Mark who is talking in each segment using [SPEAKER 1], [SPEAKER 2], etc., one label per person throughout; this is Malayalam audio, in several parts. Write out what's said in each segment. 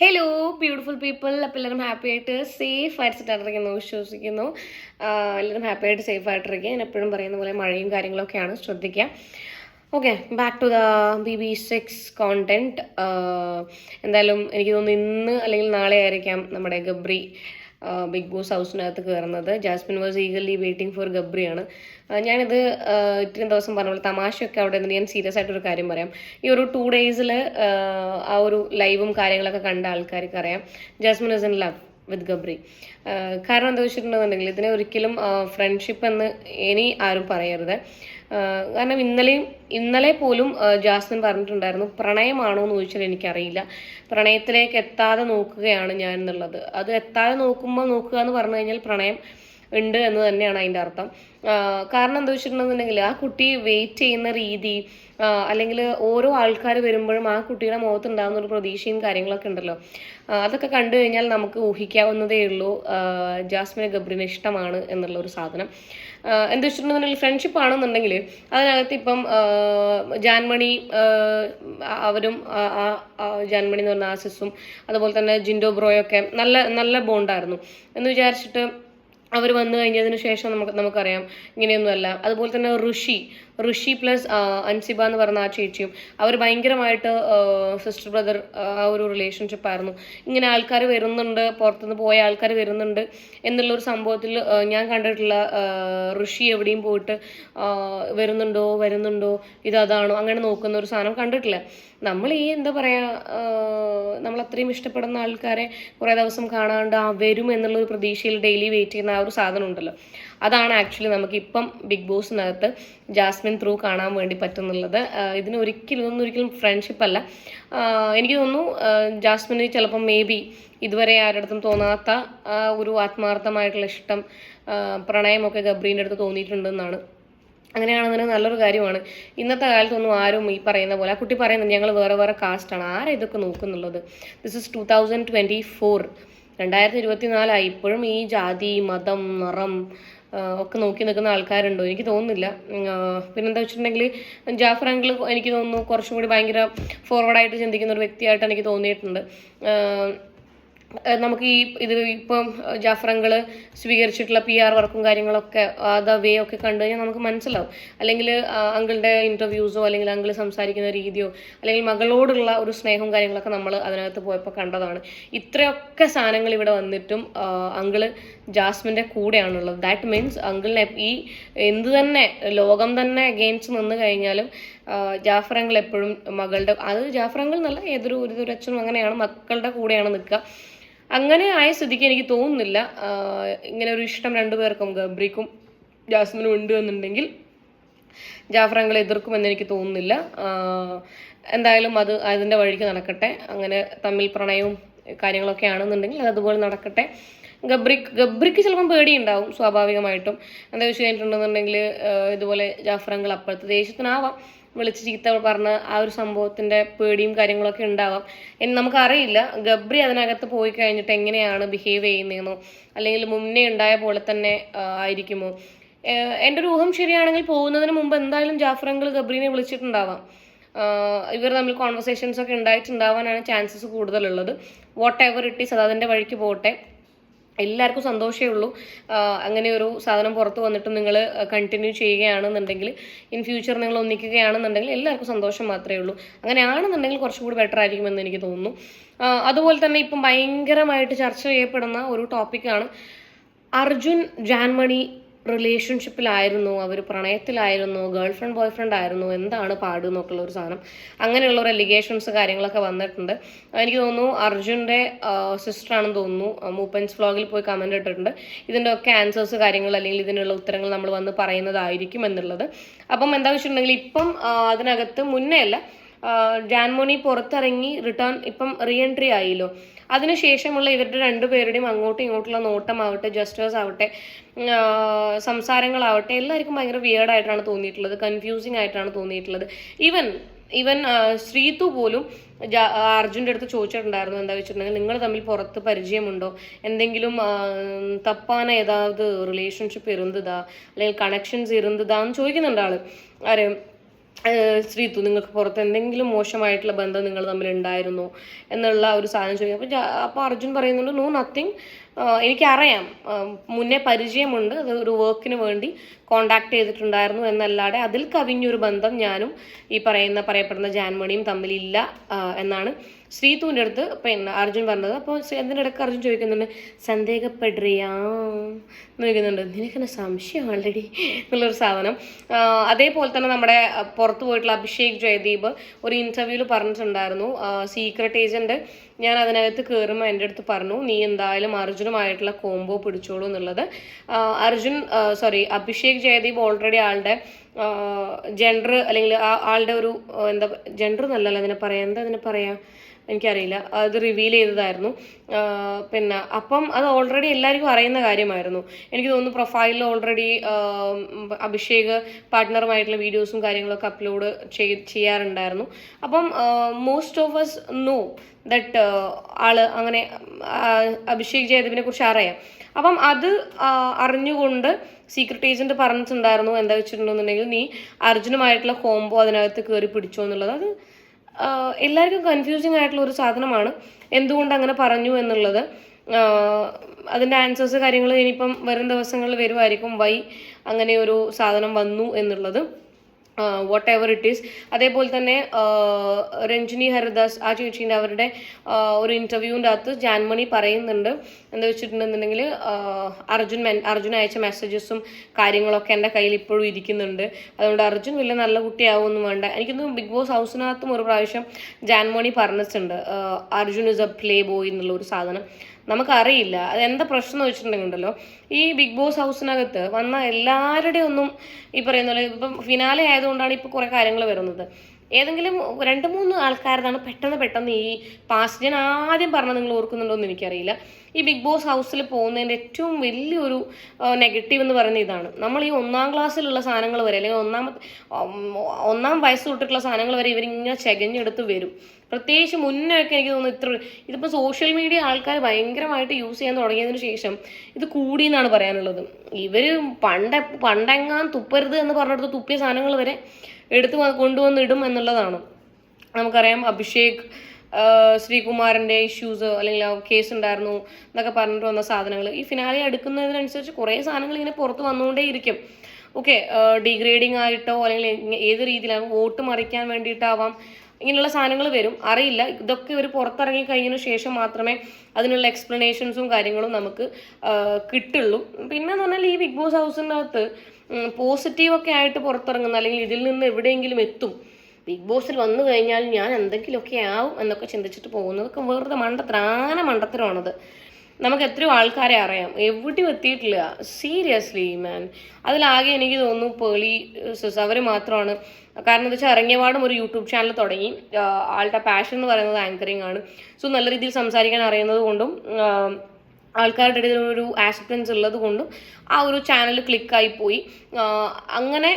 [SPEAKER 1] ഹലോ ബ്യൂട്ടിഫുൾ പീപ്പിൾ അപ്പോൾ എല്ലാവരും ഹാപ്പി ആയിട്ട് സേഫ് ആയിട്ട് വിശ്വസിക്കുന്നു. എല്ലാവരും ഹാപ്പി ആയിട്ട് സേഫ് ആയിട്ടിരിക്കുക. ഞാൻ എപ്പോഴും പറയുന്ന പോലെ മഴയും കാര്യങ്ങളൊക്കെയാണ് ശ്രദ്ധിക്കുക. Okay back to the B B six content എന്തായാലും എനിക്ക് തോന്നുന്നു ഇന്ന് അല്ലെങ്കിൽ നാളെ ആയിരിക്കാം നമ്മുടെ ഗബ്രി. ബിഗ് ബോസ് ഹൗസിനകത്ത് കയറുന്നത് Jasmine was eagerly waiting for ഗബ്രിയാണ് ഞാനിത് ഇത്രയും ദിവസം പറഞ്ഞ പോലെ തമാശയൊക്കെ അവിടെ നിന്ന് ഞാൻ സീരിയസ് ആയിട്ടൊരു കാര്യം പറയാം. ഈ ഒരു ടു ഡേയ്സിൽ ആ ഒരു ലൈവും കാര്യങ്ങളൊക്കെ കണ്ട ആൾക്കാർക്ക് അറിയാം. Jasmine is in love with Gabri കാരണം എന്താ വെച്ചിട്ടുണ്ടെന്നുണ്ടെങ്കിൽ ഇതിനെ ഒരിക്കലും ഫ്രണ്ട്ഷിപ്പ് എന്ന് ഇനി ആരും പറയരുത്. കാരണം ഇന്നലെയും ഇന്നലെ പോലും ജാസ്മിൻ പറഞ്ഞിട്ടുണ്ടായിരുന്നു പ്രണയമാണോ എന്ന് ചോദിച്ചാൽ എനിക്കറിയില്ല. പ്രണയത്തിലേക്ക് എത്താതെ നോക്കുകയാണ് ഞാൻ എന്നുള്ളത് അത് എത്താതെ നോക്കുമ്പോൾ നോക്കുക എന്ന് പറഞ്ഞു കഴിഞ്ഞാൽ പ്രണയം ഉണ്ട് എന്ന് തന്നെയാണ് അതിന്റെ അർത്ഥം. കാരണം എന്താ വെച്ചിട്ടുണ്ടെന്നുണ്ടെങ്കിൽ ആ കുട്ടി വെയിറ്റ് ചെയ്യുന്ന രീതി അല്ലെങ്കിൽ ഓരോ ആൾക്കാർ വരുമ്പോഴും ആ കുട്ടിയുടെ മുഖത്ത് ഉണ്ടാകുന്ന ഒരു പ്രതീക്ഷയും കാര്യങ്ങളൊക്കെ ഉണ്ടല്ലോ. അതൊക്കെ കണ്ടു കഴിഞ്ഞാൽ നമുക്ക് ഊഹിക്കാവുന്നതേ ഉള്ളൂ ജാസ്മിന് ഗബ്രിന് ഇഷ്ടമാണ് എന്നുള്ള ഒരു സാധനം. എന്താ വെച്ചിട്ടുണ്ടെന്നുണ്ടെങ്കിൽ ഫ്രണ്ട്ഷിപ്പ് ആണെന്നുണ്ടെങ്കിൽ അതിനകത്ത് ഇപ്പം ജാൻമണി അവരും ജാൻമണി എന്ന് പറഞ്ഞ ആസിസും അതുപോലെ തന്നെ ജിൻഡോ ബ്രോയൊക്കെ നല്ല നല്ല ബോണ്ടായിരുന്നു എന്ന് വിചാരിച്ചിട്ട് അവർ വന്നു കഴിഞ്ഞതിന് ശേഷം നമുക്ക് നമുക്കറിയാം. ഇങ്ങനെയൊന്നുമല്ല. അതുപോലെ തന്നെ ഋഷി. ഋഷി പ്ലസ് അൻസിബ എന്ന് പറഞ്ഞ ആ ചേച്ചിയും അവർ ഭയങ്കരമായിട്ട് സിസ്റ്റർ ബ്രദർ ആ ഒരു റിലേഷൻഷിപ്പ് ആയിരുന്നു. ഇങ്ങനെ ആൾക്കാർ വരുന്നുണ്ട് പുറത്തുനിന്ന് പോയ ആൾക്കാർ വരുന്നുണ്ട് എന്നുള്ള ഒരു സംഭവത്തിൽ ഞാൻ കണ്ടിട്ടുള്ള ഋഷി എവിടെയും പോയിട്ട് വരുന്നുണ്ടോ വരുന്നുണ്ടോ ഇത് അതാണോ അങ്ങനെ നോക്കുന്ന ഒരു സാധനം കണ്ടിട്ടില്ല. നമ്മൾ ഈ എന്താ പറയുക നമ്മൾ അത്രയും ഇഷ്ടപ്പെടുന്ന ആൾക്കാരെ കുറേ ദിവസം കാണാണ്ട് ആ വരും എന്നുള്ള ഒരു പ്രതീക്ഷയിൽ ഡെയിലി വെയിറ്റ് ചെയ്യുന്ന ആ ഒരു സാധനം ഉണ്ടല്ലോ. അതാണ് ആക്ച്വലി നമുക്ക് ഇപ്പം ബിഗ് ബോസിനകത്ത് ജാസ്മിൻ ത്രൂ കാണാൻ വേണ്ടി പറ്റുന്നുള്ളത്. ഇതിന് ഒരിക്കലും ഇതൊന്നും ഒരിക്കലും ഫ്രണ്ട്ഷിപ്പ് അല്ല. എനിക്ക് തോന്നുന്നു ജാസ്മിന് ചിലപ്പം മേ ബി ഇതുവരെ ആരുടെ തോന്നാത്ത ഒരു ആത്മാർത്ഥമായിട്ടുള്ള ഇഷ്ടം പ്രണയമൊക്കെ ഗബ്രീന്റെ അടുത്ത് തോന്നിയിട്ടുണ്ടെന്നാണ്. അങ്ങനെയാണെന്നുണ്ടെങ്കിൽ നല്ലൊരു കാര്യമാണ്. ഇന്നത്തെ കാലത്തൊന്നും ആരും ഈ പറയുന്ന പോലെ ആ കുട്ടി പറയുന്നത് ഞങ്ങൾ വേറെ വേറെ കാസ്റ്റാണ് ആരാ ഇതൊക്കെ നോക്കുന്നുള്ളത്? This is two thousand twenty four രണ്ടായിരത്തി ഇരുപത്തി നാലായി ഇപ്പോഴും ഈ ജാതി മതം നിറം ഒക്കെ നോക്കി നിൽക്കുന്ന ആൾക്കാരുണ്ടോ? എനിക്ക് തോന്നുന്നില്ല. പിന്നെന്താ വെച്ചിട്ടുണ്ടെങ്കിൽ ജാഫർ അങ്കിൾ എനിക്ക് തോന്നുന്നു കുറച്ചും കൂടി ഭയങ്കര ഫോർവേഡായിട്ട് ചിന്തിക്കുന്ന ഒരു വ്യക്തിയായിട്ട് എനിക്ക് തോന്നിയിട്ടുണ്ട്. നമുക്ക് ഈ ഇത് ഇപ്പം ജാഫർ സ്വീകരിച്ചിട്ടുള്ള പി ആർ വർക്കും കാര്യങ്ങളൊക്കെ അത് വേ ഒക്കെ കണ്ടു കഴിഞ്ഞാൽ നമുക്ക് മനസ്സിലാവും. അല്ലെങ്കിൽ അങ്കിളുടെ ഇന്റർവ്യൂസോ അല്ലെങ്കിൽ അങ്കിൾ സംസാരിക്കുന്ന രീതിയോ അല്ലെങ്കിൽ മകളോടുള്ള ഒരു സ്നേഹവും കാര്യങ്ങളൊക്കെ നമ്മൾ അതിനകത്ത് പോയപ്പോൾ കണ്ടതാണ്. ഇത്രയൊക്കെ സാധനങ്ങൾ ഇവിടെ വന്നിട്ടും അങ്കിൾ ജാസ്മിന്റെ കൂടെയാണുള്ളത്. ദാറ്റ് മീൻസ് അങ്കിളിനെ ഈ എന്ത് തന്നെ ലോകം തന്നെ അഗെയിൻസ്റ്റ് നിന്ന് കഴിഞ്ഞാലും ആഹ് എപ്പോഴും മകളുടെ അത് ജാഫർ അങ്കിൾ എന്നല്ല ഏതൊരു ഒരു അച്ഛനും അങ്ങനെയാണ് മക്കളുടെ കൂടെയാണ് നിൽക്കുക. അങ്ങനെ ആയ സ്ഥിതിക്ക് എനിക്ക് തോന്നുന്നില്ല. ഇങ്ങനെ ഒരു ഇഷ്ടം രണ്ടുപേർക്കും ഗബ്രിക്കും ജാസ്മിനും ഉണ്ട് എന്നുണ്ടെങ്കിൽ ജാഫ്രങ്ങളെ എതിർക്കുമെന്ന് എനിക്ക് തോന്നുന്നില്ല. എന്തായാലും അത് അതിന്റെ വഴിക്ക് നടക്കട്ടെ. അങ്ങനെ തമ്മിൽ പ്രണയവും കാര്യങ്ങളൊക്കെ ആണെന്നുണ്ടെങ്കിൽ അത് അതുപോലെ നടക്കട്ടെ. ഗബ്രിക്ക് ഗബ്രിക്ക് ചിലപ്പം പേടിയുണ്ടാവും സ്വാഭാവികമായിട്ടും. എന്താ വെച്ച് കഴിഞ്ഞിട്ടുണ്ടെന്നുണ്ടെങ്കിൽ ഇതുപോലെ ജാഫ്രങ്ങൾ അപ്പോഴത്തെ ദേഷ്യത്തിനാവാം. വിളിച്ച് ചീത്ത പറഞ്ഞ ആ ഒരു സംഭവത്തിന്റെ പേടിയും കാര്യങ്ങളൊക്കെ ഉണ്ടാവാം. ഇനി നമുക്കറിയില്ല. ഗബ്രി അതിനകത്ത് പോയി കഴിഞ്ഞിട്ട് എങ്ങനെയാണ് ബിഹേവ് ചെയ്യുന്നതെന്നോ അല്ലെങ്കിൽ മുന്നേ ഉണ്ടായ പോലെ തന്നെ ആയിരിക്കുമോ? എന്റെ ഒരു ഊഹം ശരിയാണെങ്കിൽ പോകുന്നതിന് മുമ്പ് എന്തായാലും ജാഫർ ഗബ്രീനെ വിളിച്ചിട്ടുണ്ടാവാം. ഇവർ തമ്മിൽ കോൺവെർസേഷൻസ് ഒക്കെ ഉണ്ടായിട്ടുണ്ടാവാനാണ് ചാൻസസ് കൂടുതലുള്ളത്. വാട്ട് എവർ അത് അതിന്റെ വഴിക്ക് പോട്ടെ. എല്ലാവർക്കും സന്തോഷമേ ഉള്ളൂ. അങ്ങനെ ഒരു സാധനം പുറത്ത് വന്നിട്ട് നിങ്ങൾ കണ്ടിന്യൂ ചെയ്യുകയാണെന്നുണ്ടെങ്കിൽ ഇൻ ഫ്യൂച്ചർ നിങ്ങൾ ഒന്നിക്കുകയാണെന്നുണ്ടെങ്കിൽ എല്ലാവർക്കും സന്തോഷം മാത്രമേ ഉള്ളൂ. അങ്ങനെയാണെന്നുണ്ടെങ്കിൽ കുറച്ചും കൂടി ബെറ്റർ ആയിരിക്കുമെന്ന് എനിക്ക് തോന്നുന്നു. അതുപോലെ തന്നെ ഇപ്പം ഭയങ്കരമായിട്ട് ചർച്ച ചെയ്യപ്പെടുന്ന ഒരു ടോപ്പിക്കാണ് അർജുൻ ജാൻമണി റിലേഷൻഷിപ്പിലായിരുന്നു അവർ പ്രണയത്തിലായിരുന്നു ഗേൾ ഫ്രണ്ട് ബോയ് ഫ്രണ്ട് ആയിരുന്നു എന്താണ് പാട് എന്നൊക്കെയുള്ള ഒരു സാധനം. അങ്ങനെയുള്ള ഒരു അലിഗേഷൻസ് കാര്യങ്ങളൊക്കെ വന്നിട്ടുണ്ട്. എനിക്ക് തോന്നുന്നു അർജുന്റെ സിസ്റ്റർ ആണെന്ന് തോന്നുന്നു മൂപ്പൻസ് വ്ളോഗിൽ പോയി കമന്റ് ഇട്ടിട്ടുണ്ട്. ഇതിന്റെ ഒക്കെ ആൻസേഴ്സ് കാര്യങ്ങൾ അല്ലെങ്കിൽ ഇതിനുള്ള ഉത്തരങ്ങൾ നമ്മൾ വന്ന് പറയുന്നതായിരിക്കും എന്നുള്ളത്. അപ്പം എന്താ വെച്ചിട്ടുണ്ടെങ്കിൽ ഇപ്പം അതിനകത്ത് മുന്നേ അല്ല ജാൻമോണി പുറത്തിറങ്ങി റിട്ടേൺ ഇപ്പം റീ എൻട്രി ആയില്ലോ. അതിനുശേഷമുള്ള ഇവരുടെ രണ്ടുപേരുടെയും അങ്ങോട്ടും ഇങ്ങോട്ടുള്ള നോട്ടമാവട്ടെ ജസ്റ്റേഴ്സ് ആവട്ടെ സംസാരങ്ങളാവട്ടെ എല്ലാവർക്കും ഭയങ്കര വിയേർഡ് ആയിട്ടാണ് തോന്നിയിട്ടുള്ളത് കൺഫ്യൂസിങ് ആയിട്ടാണ് തോന്നിയിട്ടുള്ളത്. ഈവൻ ഈവൻ ശ്രീതു പോലും അർജുന്റെ അടുത്ത് ചോദിച്ചിട്ടുണ്ടായിരുന്നു എന്താ വെച്ചിട്ടുണ്ടെങ്കിൽ നിങ്ങൾ തമ്മിൽ പുറത്ത് പരിചയമുണ്ടോ? എന്തെങ്കിലും തപ്പാന ഏതാവത് റിലേഷൻഷിപ്പ് ഇരുന്നതാ? അല്ലെങ്കിൽ കണക്ഷൻസ് ഇരുന്നതാന്ന് ചോദിക്കുന്നുണ്ട് ആൾ. ആര്? ശ്രീതു നിങ്ങൾക്ക് പുറത്ത് എന്തെങ്കിലും മോശമായിട്ടുള്ള ബന്ധം നിങ്ങൾ തമ്മിൽ ഉണ്ടായിരുന്നോ എന്നുള്ള ഒരു സാധനം ചോദിക്കും. അപ്പോൾ അപ്പോൾ അർജുൻ പറയുന്നുണ്ട് നോ നത്തിങ് എനിക്കറിയാം. മുന്നേ പരിചയമുണ്ട്. അത് ഒരു വർക്കിന് വേണ്ടി കോണ്ടാക്ട് ചെയ്തിട്ടുണ്ടായിരുന്നു എന്നല്ലാതെ അതിൽ കവിഞ്ഞൊരു ബന്ധം ഞാനും ഈ പറയുന്ന പറയപ്പെടുന്ന ജാൻമണിയും തമ്മിലില്ല എന്നാണ് ശ്രീതുവിന്റെ അടുത്ത് പിന്നെ അർജുൻ പറഞ്ഞത് അപ്പോൾ എന്തിന്റെ ഇടയ്ക്ക് അർജുൻ ചോദിക്കുന്നുണ്ട്? സന്ദേഹപ്പെടുറിയാ എന്ന് ചോദിക്കുന്നുണ്ട്. നിനക്കെന്നെ സംശയം ആൾറെഡി എന്നുള്ളൊരു സാധനം. അതേപോലെ തന്നെ നമ്മുടെ പുറത്ത് പോയിട്ടുള്ള അഭിഷേക് ജയദീപ് ഒരു ഇന്റർവ്യൂവിൽ പറഞ്ഞിട്ടുണ്ടായിരുന്നു. സീക്രട്ട് ഏജന്റ് ഞാൻ അതിനകത്ത് കയറുമ്പോൾ എന്റെ അടുത്ത് പറഞ്ഞു നീ എന്തായാലും അർജുനുമായിട്ടുള്ള കോംബോ പിടിച്ചോളൂ എന്നുള്ളത്. അർജുൻ സോറി അഭിഷേക് ജയദീപ് ഓൾറെഡി ആളുടെ ജെൻഡർ അല്ലെങ്കിൽ ആ ആളുടെ ഒരു എന്താ ജെൻഡർ എന്നല്ലല്ലോ അതിനെ പറയാം. എന്താ അതിനെ പറയാ? എനിക്കറിയില്ല. അത് റിവീൽ ചെയ്തതായിരുന്നു. പിന്നെ അപ്പം അത് ഓൾറെഡി എല്ലാവർക്കും അറിയുന്ന കാര്യമായിരുന്നു. എനിക്ക് തോന്നുന്നു പ്രൊഫൈലിൽ ഓൾറെഡി അഭിഷേക് പാർട്ട്ണറുമായിട്ടുള്ള വീഡിയോസും കാര്യങ്ങളൊക്കെ അപ്ലോഡ് ചെയ്യാറുണ്ടായിരുന്നു. അപ്പം most of us know that ആൾ അങ്ങനെ അഭിഷേക് ജയദേവിനെ കുറിച്ച് അറിയാം. അപ്പം അത് അറിഞ്ഞുകൊണ്ട് സീക്രട്ട് ഏജന്റ് പറഞ്ഞിട്ടുണ്ടായിരുന്നു എന്താ വെച്ചിട്ടുണ്ടെന്നുണ്ടെങ്കിൽ നീ അർജുനുമായിട്ടുള്ള കോംബോ അതിനകത്ത് കയറി പിടിച്ചോ എന്നുള്ളത്. അത് എല്ലാവർക്കും കൺഫ്യൂസിങ് ആയിട്ടുള്ള ഒരു സാധനമാണ്. എന്തുകൊണ്ട് അങ്ങനെ പറഞ്ഞു എന്നുള്ളത്. അതിന്റെ ആൻസേഴ്സ് കാര്യങ്ങൾ ഇനിയിപ്പം വരും ദിവസങ്ങളിൽ വരുമായിരിക്കും വൈ അങ്ങനെ ഒരു സാധനം വന്നു എന്നുള്ളത്. വാട്ട് എവർ ഇറ്റ് ഈസ് അതേപോലെ തന്നെ രഞ്ജിനി ഹരിദാസ് ആ ചേച്ചീന്റെ അവരുടെ ഒരു ഇന്റർവ്യൂവിന്റെ അകത്ത് ജാൻമണി പറയുന്നുണ്ട്. എന്താ വെച്ചിട്ടുണ്ടെന്നുണ്ടെങ്കിൽ അർജുൻ അർജുൻ അയച്ച മെസ്സേജസും കാര്യങ്ങളൊക്കെ എന്റെ കയ്യിൽ ഇപ്പോഴും ഇരിക്കുന്നുണ്ട്. അതുകൊണ്ട് അർജുൻ വലിയ നല്ല കുട്ടിയാവുമെന്നും വേണ്ട. എനിക്കൊന്ന് ബിഗ് ബോസ് ഹൗസിനകത്തും ഒരു പ്രാവശ്യം ജാൻമോണി പറഞ്ഞിട്ടുണ്ട് Arjun is a playboy എന്നുള്ള ഒരു സാധനം. നമുക്കറിയില്ല അത് എന്താ പ്രശ്നം എന്ന് വെച്ചിട്ടുണ്ടെങ്കിൽ ഉണ്ടല്ലോ ഈ ബിഗ് ബോസ് ഹൗസിനകത്ത് വന്ന എല്ലാവരുടെയും ഒന്നും ഈ പറയുന്ന പോലെ ഇപ്പം ഫിനാലെ ആയതുകൊണ്ടാണ് ഇപ്പോൾ കുറേ കാര്യങ്ങൾ വരുന്നത്. ഏതെങ്കിലും രണ്ട് മൂന്ന് ആൾക്കാരതാണ് പെട്ടെന്ന് പെട്ടെന്ന് ഈ പാസ്റ്റ് ഞാൻ ആദ്യം പറഞ്ഞത് നിങ്ങൾ ഓർക്കുന്നുണ്ടോ എന്ന് എനിക്കറിയില്ല. ഈ ബിഗ് ബോസ് ഹൗസിൽ പോകുന്നതിന്റെ ഏറ്റവും വലിയൊരു നെഗറ്റീവ് എന്ന് പറയുന്ന ഇതാണ്. നമ്മൾ ഈ ഒന്നാം ക്ലാസ്സിലുള്ള സാധനങ്ങൾ വരെ അല്ലെങ്കിൽ ഒന്നാമത്തെ ഒന്നാം വയസ്സ് തൊട്ടിട്ടുള്ള സാധനങ്ങൾ വരെ ഇവരിങ്ങനെ ചെകഞ്ഞെടുത്ത് വരും. പ്രത്യേകിച്ച് മുന്നേ ഒക്കെ എനിക്ക് തോന്നുന്നു ഇത്ര ഇതിപ്പോൾ സോഷ്യൽ മീഡിയ ആൾക്കാർ ഭയങ്കരമായിട്ട് യൂസ് ചെയ്യാൻ തുടങ്ങിയതിന് ശേഷം ഇത് കൂടി എന്നാണ് പറയാനുള്ളത്. ഇവർ പണ്ട പണ്ടെങ്ങാൻ തുപ്പരുത് എന്ന് പറഞ്ഞിടത്ത് തുപ്പിയ സാധനങ്ങൾ വരെ എടുത്ത് കൊണ്ടുവന്നിടും എന്നുള്ളതാണ്. നമുക്കറിയാം അഭിഷേക് ശ്രീകുമാറിന്റെ ഇഷ്യൂസ് അല്ലെങ്കിൽ കേസ് ഉണ്ടായിരുന്നു എന്നൊക്കെ പറഞ്ഞിട്ട് വന്ന സാധനങ്ങൾ ഈ ഫിനാലെ അടുക്കുന്നതിനനുസരിച്ച് കുറേ സാധനങ്ങൾ ഇങ്ങനെ പുറത്ത് വന്നുകൊണ്ടേയിരിക്കും ഓക്കെ ഡിഗ്രേഡിംഗ് ആയിട്ടോ അല്ലെങ്കിൽ ഏത് രീതിയിലാണ് വോട്ട് മറിക്കാൻ വേണ്ടിയിട്ടാവാം ഇങ്ങനെയുള്ള സാധനങ്ങൾ വരും. അറിയില്ല. ഇതൊക്കെ ഇവർ പുറത്തിറങ്ങി കഴിഞ്ഞതിന് ശേഷം മാത്രമേ അതിനുള്ള എക്സ്പ്ലനേഷൻസും കാര്യങ്ങളും നമുക്ക് കിട്ടുള്ളൂ. പിന്നെ എന്ന് പറഞ്ഞാൽ ഈ ബിഗ് ബോസ് ഹൗസിന്റെ അകത്ത് പോസിറ്റീവൊക്കെ ആയിട്ട് പുറത്തിറങ്ങുന്ന അല്ലെങ്കിൽ ഇതിൽ നിന്ന് എവിടെയെങ്കിലും എത്തും ബിഗ് ബോസിൽ വന്നു കഴിഞ്ഞാൽ ഞാൻ എന്തെങ്കിലുമൊക്കെ ആവും എന്നൊക്കെ ചിന്തിച്ചിട്ട് പോകുന്നതൊക്കെ വെറുതെ മണ്ടത്തരാന മണ്ടത്തരമാണത്. നമുക്ക് എത്രയോ ആൾക്കാരെ അറിയാം. എവിടെയും എത്തിയിട്ടില്ല. സീരിയസ്ലി മാൻ അതിലാകെ എനിക്ക് തോന്നുന്നു പേളി സിസ് അവർ മാത്രമാണ്. കാരണം എന്താ വെച്ചാൽ ഇറങ്ങിയപാടും ഒരു യൂട്യൂബ് ചാനൽ തുടങ്ങി. ആളുടെ പാഷൻ എന്ന് പറയുന്നത് ആങ്കറിങ് ആണ്. സോ നല്ല രീതിയിൽ സംസാരിക്കാൻ അറിയുന്നത് കൊണ്ടും ആൾക്കാരുടെ ഇടയിൽ ഒരു ആക്സെപ്റ്റൻസ് ഉള്ളത് കൊണ്ടും ആ ഒരു ചാനൽ ക്ലിക്കായി പോയി. അങ്ങനെ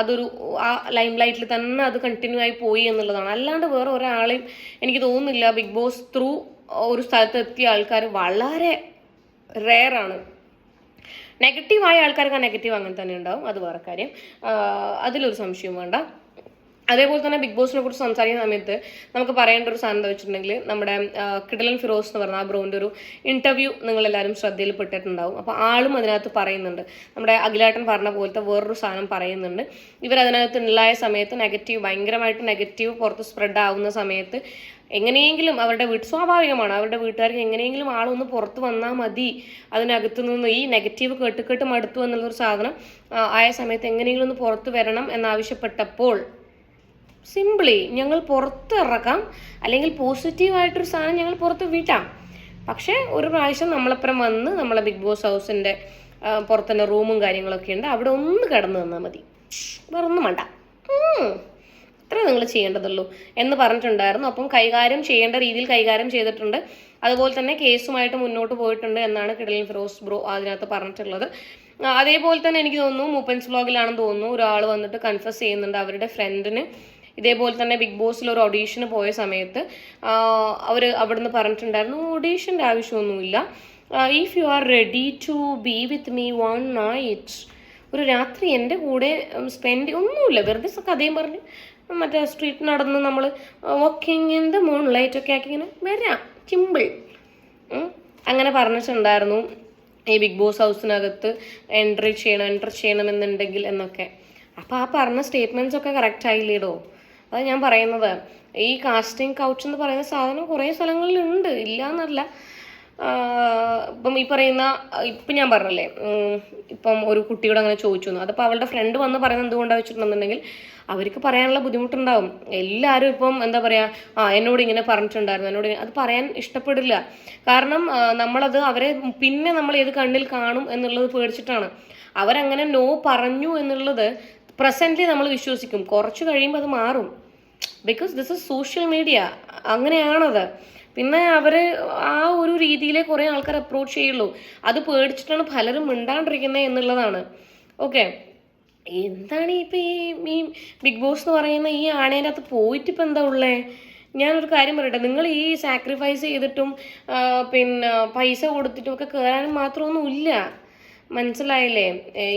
[SPEAKER 1] അതൊരു ആ ലൈം ലൈറ്റിൽ തന്നെ അത് കണ്ടിന്യൂ ആയി പോയി എന്നുള്ളതാണ്. അല്ലാണ്ട് വേറെ ഒരാളെയും എനിക്ക് തോന്നുന്നില്ല ബിഗ് ബോസ് ത്രൂ ഒരു സ്ഥലത്ത് എത്തിയ ആൾക്കാർ വളരെ റെയർ ആണ്. നെഗറ്റീവായ ആൾക്കാർക്ക് ആ നെഗറ്റീവ് അങ്ങനെ തന്നെ ഉണ്ടാവും. അത് വേറെ കാര്യം. അതിലൊരു സംശയം വേണ്ട. അതേപോലെ തന്നെ ബിഗ് ബോസിനെ കുറിച്ച് സംസാരിക്കുന്ന സമയത്ത് നമുക്ക് പറയേണ്ട ഒരു സാധനം എന്താ വെച്ചിട്ടുണ്ടെങ്കിൽ നമ്മുടെ കിടലൻ ഫിറോസ് എന്ന് പറഞ്ഞ ആ ബ്രോന്റെ ഒരു ഇന്റർവ്യൂ നിങ്ങളെല്ലാവരും ശ്രദ്ധയിൽ പെട്ടിട്ടുണ്ടാവും അപ്പോൾ ആളും അതിനകത്ത് പറയുന്നുണ്ട്. നമ്മുടെ അഖിലേട്ടൻ പറഞ്ഞ പോലത്തെ വേറൊരു സാധനം പറയുന്നുണ്ട്. ഇവർ അതിനകത്ത് ഉണ്ടായ സമയത്ത് നെഗറ്റീവ് ഭയങ്കരമായിട്ട് നെഗറ്റീവ് പുറത്ത് സ്പ്രെഡ് ആവുന്ന സമയത്ത് എങ്ങനെയെങ്കിലും അവരുടെ വീട്ട് സ്വാഭാവികമാണ് അവരുടെ വീട്ടുകാർക്ക് എങ്ങനെയെങ്കിലും ആളൊന്ന് പുറത്ത് വന്നാൽ മതി. അതിനകത്ത് നിന്ന് ഈ നെഗറ്റീവ് കേട്ട് കേട്ട് മടുത്തു എന്നുള്ളൊരു സാധനം ആയ സമയത്ത് എങ്ങനെയെങ്കിലും ഒന്ന് പുറത്ത് വരണം എന്നാവശ്യപ്പെട്ടപ്പോൾ സിംപിളി ഞങ്ങൾ പുറത്ത് ഇറക്കാം. അല്ലെങ്കിൽ പോസിറ്റീവായിട്ടൊരു സാധനം ഞങ്ങൾ പുറത്ത് വിട്ടാം പക്ഷേ ഒരു പ്രാവശ്യം നമ്മളപ്പുറം വന്ന് നമ്മളെ ബിഗ് ബോസ് ഹൗസിന്റെ പുറത്ത് തന്നെ റൂമും കാര്യങ്ങളൊക്കെ ഉണ്ട്. അവിടെ ഒന്ന് കടന്നു തന്നാൽ മതി. വേറെ ഒന്നും വേണ്ട. അത്രേ നിങ്ങൾ ചെയ്യേണ്ടതുള്ളൂ എന്ന് പറഞ്ഞിട്ടുണ്ടായിരുന്നു. അപ്പം കൈകാര്യം ചെയ്യേണ്ട രീതിയിൽ കൈകാര്യം ചെയ്തിട്ടുണ്ട്. അതുപോലെ തന്നെ കേസുമായിട്ട് മുന്നോട്ട് പോയിട്ടുണ്ട് എന്നാണ് കിടലിൻ ഫിറോസ് ബ്രോ അതിനകത്ത് പറഞ്ഞിട്ടുള്ളത്. അതേപോലെ തന്നെ എനിക്ക് തോന്നുന്നു മൂപ്പൻസ് വ്ളോഗിലാണെന്ന് തോന്നുന്നു. ഒരാൾ വന്നിട്ട് കൺഫസ് ചെയ്യുന്നുണ്ട് അവരുടെ ഫ്രണ്ടിന് ഇതേപോലെ തന്നെ ബിഗ് ബോസിൽ ഒരു ഓഡീഷന് പോയ സമയത്ത് അവർ അവിടുന്ന് പറഞ്ഞിട്ടുണ്ടായിരുന്നു ഓഡീഷന്റെ ആവശ്യമൊന്നുമില്ല. If you are ready to be with me one night ഒരു രാത്രി എന്റെ കൂടെ സ്പെൻഡ് ഒന്നുമില്ല. വെറുതെ കഥയും പറഞ്ഞ് മറ്റേ സ്ട്രീറ്റ് നടന്ന് നമ്മൾ walking in the moonlight ഒക്കെ ആക്കി ഇങ്ങനെ വരാം. സിമ്പിൾ അങ്ങനെ പറഞ്ഞിട്ടുണ്ടായിരുന്നു. ഈ ബിഗ് ബോസ് ഹൗസിനകത്ത് എൻട്രി ചെയ്യണം എൻട്രി ചെയ്യണമെന്നുണ്ടെങ്കിൽ എന്നൊക്കെ. അപ്പോൾ ആ പറഞ്ഞ സ്റ്റേറ്റ്മെന്റ്സ് ഒക്കെ കറക്റ്റ് ആയില്ലേടോ? അത് ഞാൻ പറയുന്നത്. ഈ കാസ്റ്റിംഗ് കൗച്ച് എന്ന് പറയുന്ന സാധനം കുറേ സ്ഥലങ്ങളിലുണ്ട്. ഇല്ല എന്നല്ല ഇപ്പം ഈ പറയുന്ന ഇപ്പം ഞാൻ പറഞ്ഞല്ലേ ഇപ്പം ഒരു കുട്ടിയോട് അങ്ങനെ ചോദിച്ചു എന്ന്. അതിപ്പോൾ അവളുടെ ഫ്രണ്ട് വന്ന് പറയുന്നത് എന്തുകൊണ്ടാണ് വെച്ചിട്ടുണ്ടെന്നുണ്ടെങ്കിൽ അവർക്ക് പറയാനുള്ള ബുദ്ധിമുട്ടുണ്ടാവും. എല്ലാവരും ഇപ്പം എന്താ പറയുക ആ എന്നോട് ഇങ്ങനെ പറഞ്ഞിട്ടുണ്ടായിരുന്നു. എന്നോട് അത് പറയാൻ ഇഷ്ടപ്പെടില്ല. കാരണം നമ്മളത് അവരെ പിന്നെ നമ്മൾ ഏത് കണ്ണിൽ കാണും എന്നുള്ളത് പേടിച്ചിട്ടാണ്. അവരങ്ങനെ നോ പറഞ്ഞു എന്നുള്ളത് പ്രസന്റ്ലി നമ്മൾ വിശ്വസിക്കും. കുറച്ച് കഴിയുമ്പോൾ അത് മാറും. Because this is social media അങ്ങനെയാണത്. പിന്നെ അവർ ആ ഒരു രീതിയിലെ കുറേ ആൾക്കാർ അപ്രോച്ച് ചെയ്യുള്ളൂ. അത് പേടിച്ചിട്ടാണ് പലരും മിണ്ടാണ്ടിരിക്കുന്നത് എന്നുള്ളതാണ്. ഓക്കെ എന്താണ് ഇപ്പം ഈ ഈ ബിഗ് ബോസ് എന്ന് പറയുന്ന ഈ ആണേന്റെ അകത്ത് പോയിട്ട് ഇപ്പം എന്താ ഉള്ളേ? ഞാനൊരു കാര്യം പറയട്ടെ. നിങ്ങൾ ഈ സാക്രിഫൈസ് ചെയ്തിട്ടും പിന്നെ പൈസ കൊടുത്തിട്ടും ഒക്കെ കയറാനും മാത്രമൊന്നും ഇല്ല. മനസ്സിലായില്ലേ?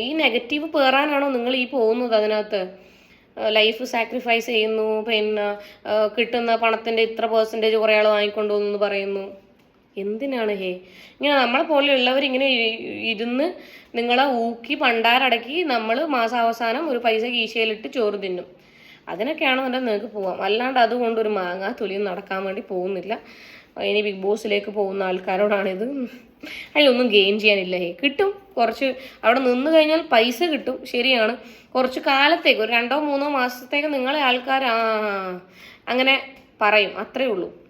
[SPEAKER 1] ഈ നെഗറ്റീവ് പേറാനാണോ നിങ്ങൾ ഈ പോകുന്നത് അതിനകത്ത്? ലൈഫ് സാക്രിഫൈസ് ചെയ്യുന്നു പിന്നെ കിട്ടുന്ന പണത്തിന്റെ ഇത്ര പേഴ്സന്റേജ് കുറേ ആൾ വാങ്ങിക്കൊണ്ടു എന്ന് പറയുന്നു. എന്തിനാണ് ഹേ? ഇങ്ങനെ നമ്മളെ പോലെയുള്ളവർ ഇങ്ങനെ ഇരുന്ന് നിങ്ങളെ ഊക്കി പണ്ടാരടക്കി നമ്മൾ മാസാവസാനം ഒരു പൈസ കീശയിലിട്ട് ചോറ് തിന്നും. അതിനൊക്കെയാണെന്നുണ്ടെങ്കിൽ നിങ്ങൾക്ക് പോവാം. അല്ലാണ്ട് അതുകൊണ്ട് ഒരു മാങ്ങ തൊലിയും നടക്കാൻ വേണ്ടി പോകുന്നില്ല. ഇനി ബിഗ് ബോസിലേക്ക് പോകുന്ന ആൾക്കാരോടാണിത്. അതിലൊന്നും ഗെയിൻ ചെയ്യാനില്ല. ഹേ കിട്ടും. കുറച്ച് അവിടെ നിന്ന് കഴിഞ്ഞാൽ പൈസ കിട്ടും. ശരിയാണ്. കുറച്ച് കാലത്തേക്ക് ഒരു രണ്ടോ മൂന്നോ മാസത്തേക്ക് നിങ്ങളെ ആൾക്കാർ അങ്ങനെ പറയും. അത്രേ ഉള്ളൂ.